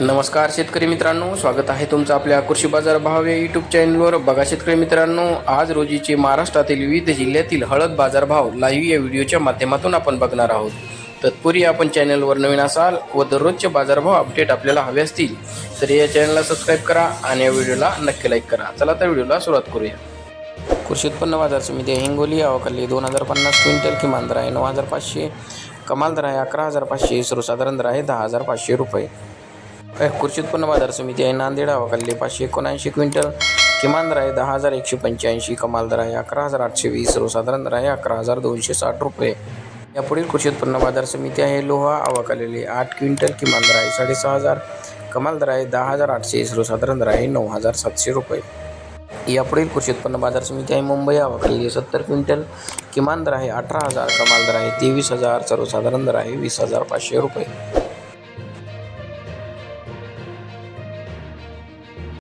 नमस्कार शेतकरी मित्रांनो स्वागत आहे तुमचं आपल्या कृषी बाजार भाव या यूट्यूब चॅनलवर बघा शेतकरी मित्रांनो आज रोजीचे महाराष्ट्रातील विविध जिल्ह्यातील हळद बाजार भाव लाईव्ह या व्हिडिओच्या माध्यमातून आपण बघणार आहोत. तत्पूर्वी आपण चॅनलवर नवीन असाल व दररोजचे बाजारभाव अपडेट आपल्याला हवे असतील तर या चॅनलला सबस्क्राईब करा आणि या व्हिडिओला नक्की लाईक करा. चला तर व्हिडिओला सुरुवात करूया. कृषी उत्पन्न बाजार समिती हिंगोली अवकाली दोन हजार पन्नास क्विंटल किमान दर आहे नऊ हजार पाचशे कमाल दर आहे अकरा हजार पाचशे सर्वसाधारण दर आहे दहा हजार पाचशे रुपये. कृषी उत्पन्न बाजार समिती आहे. नांदेड अवकाली पाचशे एकोणऐंशी क्विंटल. किमान दर आहे दहा हजार एकशे पंच्याऐंशी कमाल दर आहे अकरा हजार आठशे वीस सर्वसाधारण दर आहे अकरा हजार दोनशे साठ रुपये. यापुढील कृषी उत्पन्न बाजार समिती आहे लोहा अवकालेली आठ क्विंटल किमान दर आहे साडेसहा हजार कमाल दर आहे दहा हजार आठशे सर्वसाधारण दर आहे नऊ हजार सातशे रुपये. यापुढील कृषी उत्पन्न बाजार समिती आहे मुंबई अवकाली सत्तर क्विंटल किमान दर आहे अठरा हजार कमाल दर आहे तेवीस हजार सर्वसाधारण दर आहे वीस हजार पाचशे रुपये.